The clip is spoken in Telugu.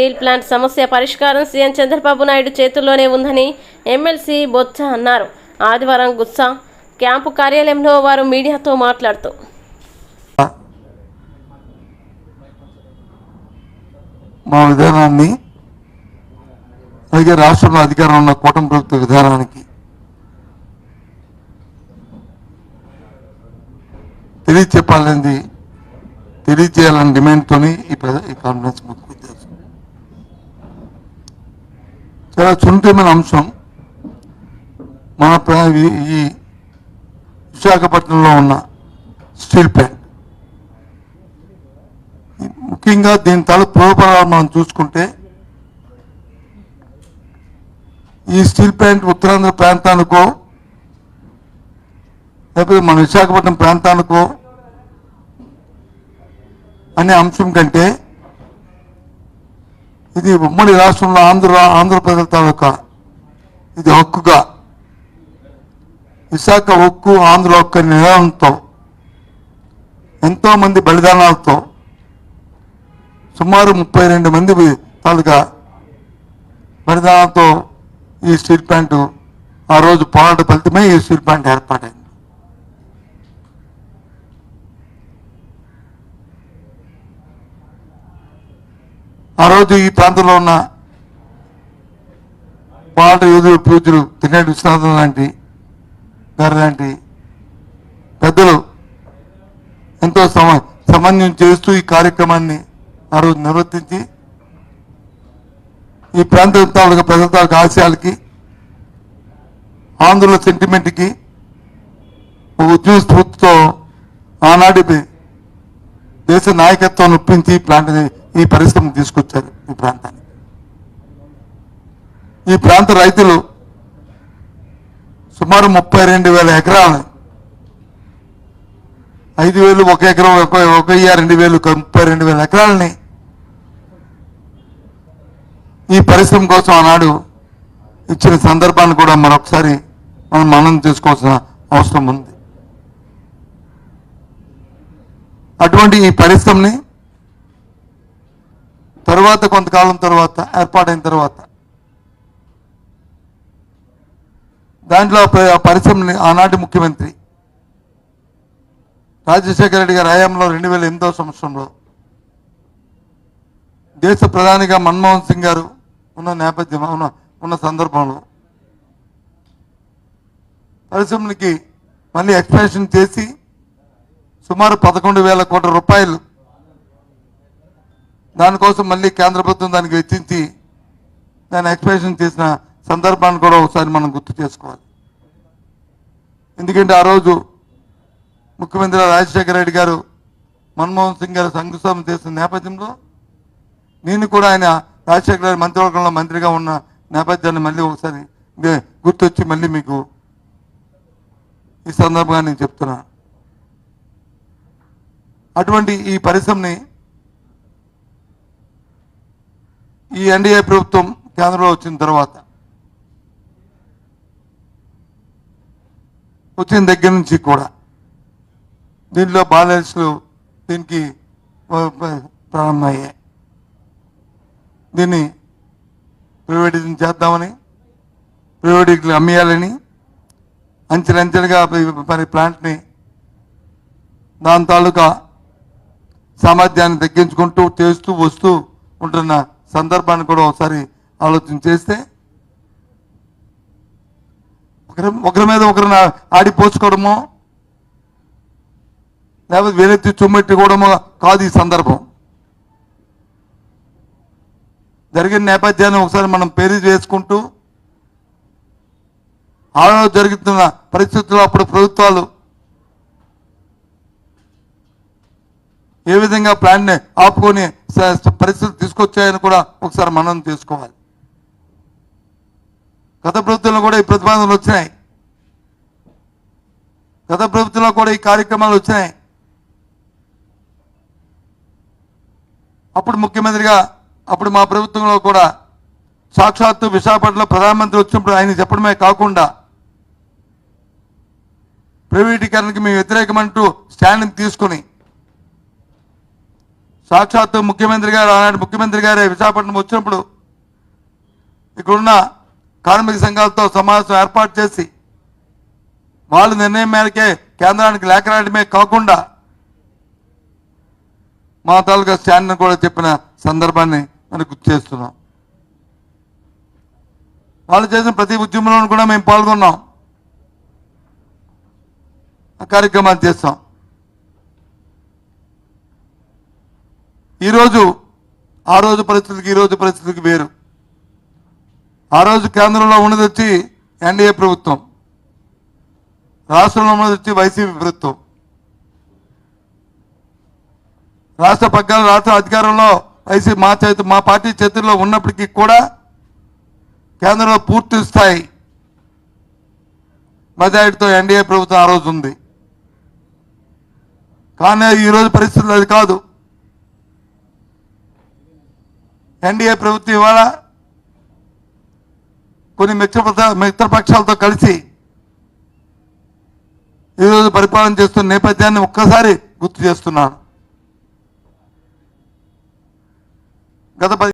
స్టీల్ ప్లాంట్ సమస్య పరిష్కారం సీఎం చంద్రబాబు నాయుడు చేతుల్లోనే ఉందని ఎమ్మెల్సీ బొత్స అన్నారు. ఆదివారం గుత్స క్యాంపు కార్యాలయంలో వారు మీడియాతో మాట్లాడుతూ మా విధానాన్ని అలాగే రాష్ట్రంలో అధికారం ఉన్న కూటమి ప్రభుత్వ విధానానికి తెలియచెప్పాలనేది తెలియజేయాలని డిమాండ్తో ఈ ఈ కాన్ఫరెన్స్ ముఖ్య చాలా చురుకైన అంశం. మన ఈ- విశాఖపట్నంలో ఉన్న స్టీల్ ప్లాంట్. ముఖ్యంగా దీని తల పూర్వపరాలు మనం చూసుకుంటే ఈ స్టీల్ ప్లాంట్ ఉత్తరాంధ్ర ప్రాంతానికో లేకపోతే మన విశాఖపట్నం ప్రాంతానికో అనే అంశం కంటే ఇది ఉమ్మడి రాష్ట్రంలో ఆంధ్ర ఆంధ్రప్రదేశ్ తాలూకా ఇది హక్కుగా. విశాఖ హక్కు ఆంధ్ర హక్కు అనే ఎంతోమంది ఎంతో మంది బలిదానాలతో సుమారు ముప్పై రెండు మంది తాలూకా బలిదానాలతో ఈ స్టీల్ ప్లాంట్ ఆ రోజు పోరాట ఫలితమే ఈ స్టీల్ ప్లాంట్ ఏర్పాటైంది. ఆ రోజు ఈ ప్రాంతంలో ఉన్న పాట యోధులు పూజలు తిన్నటి విశ్వనాథం లాంటి గారు లాంటి పెద్దలు ఎంతో సమ సమన్వయం చేస్తూ ఈ కార్యక్రమాన్ని ఆ రోజు నిర్వర్తించి ఈ ప్రాంత తాలూకా ప్రజల తాలూకా ఆశయాలకి ఆంధ్రుల సెంటిమెంట్కి ఒక ఉద్యమ స్ఫూర్తితో ఆనాటి దేశ నాయకత్వాన్ని ఒప్పించి ఈ ప్లాంట్ ఈ పరిశ్రమ తీసుకొచ్చారు ఈ ప్రాంతానికి. ఈ ప్రాంత రైతులు సుమారు ముప్పై రెండు వేల ఎకరాలు ఐదు వేలు ఒక ఎకరం ఒక ఒక రెండు వేలు ముప్పై రెండు వేల ఎకరాలని ఈ పరిశ్రమ కోసం ఆనాడు ఇచ్చిన సందర్భాన్ని కూడా మరొకసారి మనం మనం చేసుకోవాల్సిన అవసరం ఉంది. అటువంటి ఈ పరిశ్రమని తర్వాత కొంతకాలం తర్వాత ఏర్పాటైన తర్వాత. దాంట్లో పరిశ్రమ పరిశ్రమని ఆనాటి ముఖ్యమంత్రి రాజశేఖర రెడ్డి గారి హయాంలో రెండు వేల ఎనిమిదో సంవత్సరంలో దేశ ప్రధానిగా మన్మోహన్ సింగ్ గారు ఉన్న నేపథ్యం ఉన్న ఉన్న సందర్భంలో పరిశ్రమకి మళ్ళీ ఎక్స్పాన్షన్ చేసి సుమారు పదకొండు వేల కోట్ల రూపాయలు దానికోసం మళ్ళీ కేంద్ర ప్రభుత్వం దానికి వెచ్చించి దాని ఎక్స్ప్రెషన్ చేసిన సందర్భాన్ని కూడా ఒకసారి మనం గుర్తు చేసుకోవాలి. ఎందుకంటే ఆ రోజు ముఖ్యమంత్రి రాజశేఖర రెడ్డి గారు మన్మోహన్ సింగ్ గారు శంకుస్థాపన చేసిన నేపథ్యంలో నేను కూడా ఆయన రాజశేఖర గారి మంత్రివర్గంలో మంత్రిగా ఉన్న నేపథ్యాన్ని మళ్ళీ ఒకసారి గుర్తొచ్చి మళ్ళీ మీకు ఈ సందర్భంగా నేను చెప్తున్నా అటువంటి ఈ పరిశ్రమని ఈ ఎన్డీఏ ప్రభుత్వం కేంద్రంలో వచ్చిన తర్వాత వచ్చిన దగ్గర నుంచి కూడా దీనిలో బాలెన్స్లు దీనికి ప్రారంభమయ్యాయి. దీన్ని ప్రైవేటైజేషన్ చేద్దామని ప్రైవేట్కి అమ్మేయాలని అంచెలంచెలుగా మరి ప్లాంట్ని దాని తాలూకా సామర్థ్యాన్ని తగ్గించుకుంటూ చేస్తూ వస్తూ ఉంటున్న సందర్భాన్ని కూడా ఒకసారి ఆలోచన చేస్తే ఒకరి ఒకరి మీద ఒకరిని ఆడిపోసుకోవడమో లేకపోతే వేలెత్తి చుమ్మెట్టుకోవడమో కాదు ఈ సందర్భం. జరిగిన నేపథ్యాన్ని ఒకసారి మనం పేరు వేసుకుంటూ ఆడ జరుగుతున్న పరిస్థితుల్లో అప్పుడు ప్రభుత్వాలు ఏ విధంగా ప్లాన్ని ఆపుకొని స- పరిస్థితులు తీసుకొచ్చాయని కూడా ఒకసారి మనం తీసుకోవాలి గత ప్రభుత్వంలో కూడా ఈ ప్రతిపాదనలు వచ్చినాయి. గత ప్రభుత్వంలో కూడా ఈ కార్యక్రమాలు వచ్చినాయి. అప్పుడు ముఖ్యమంత్రిగా అప్పుడు మా ప్రభుత్వంలో కూడా సాక్షాత్తు విశాఖపట్నంలో ప్రధానమంత్రి వచ్చినప్పుడు ఆయన చెప్పడమే కాకుండా ప్రైవేటీకరణకి మేము వ్యతిరేకమంటూ స్టాండ్ తీసుకొని సాక్షాత్తు ముఖ్యమంత్రి గారు ఆనాటి ముఖ్యమంత్రి గారే విశాఖపట్నం వచ్చినప్పుడు ఇక్కడున్న కార్మిక సంఘాలతో సమావేశం ఏర్పాటు చేసి వాళ్ళు నిర్ణయం మేరకే కేంద్రానికి లేఖ రాయడమే కాకుండా మా తాలూకా స్టాండ్ని కూడా చెప్పిన సందర్భాన్ని మనం గుర్తు చేస్తున్నాం. వాళ్ళు చేసిన ప్రతి ఉద్యమంలోనూ కూడా మేము పాల్గొన్నాం. ఆ కార్యక్రమాలు చేస్తాం. ఈరోజు ఆ రోజు పరిస్థితికి ఈ రోజు పరిస్థితికి వేరు. ఆ రోజు కేంద్రంలో ఉన్నది వచ్చి ఎన్డీఏ ప్రభుత్వం. రాష్ట్రంలో ఉన్నది వచ్చి వైసీపీ ప్రభుత్వం. రాష్ట్ర పగ్గాలు రాష్ట్ర అధికారంలో వైసీపీ మా చేతి మా పార్టీ చేతుల్లో ఉన్నప్పటికీ కూడా కేంద్రంలో పూర్తి స్థాయి మెజారిటీతో ఎన్డీఏ ప్రభుత్వం ఆ రోజు ఉంది. కానీ ఈరోజు పరిస్థితులు అది కాదు. ఎన్డీఏ ప్రభుత్వం ఇవాళ కొన్ని మిత్ర మిత్రపక్షాలతో కలిసి ఈరోజు పరిపాలన చేస్తున్న నేపథ్యాన్ని ఒక్కసారి గుర్తు చేస్తున్నాను. గత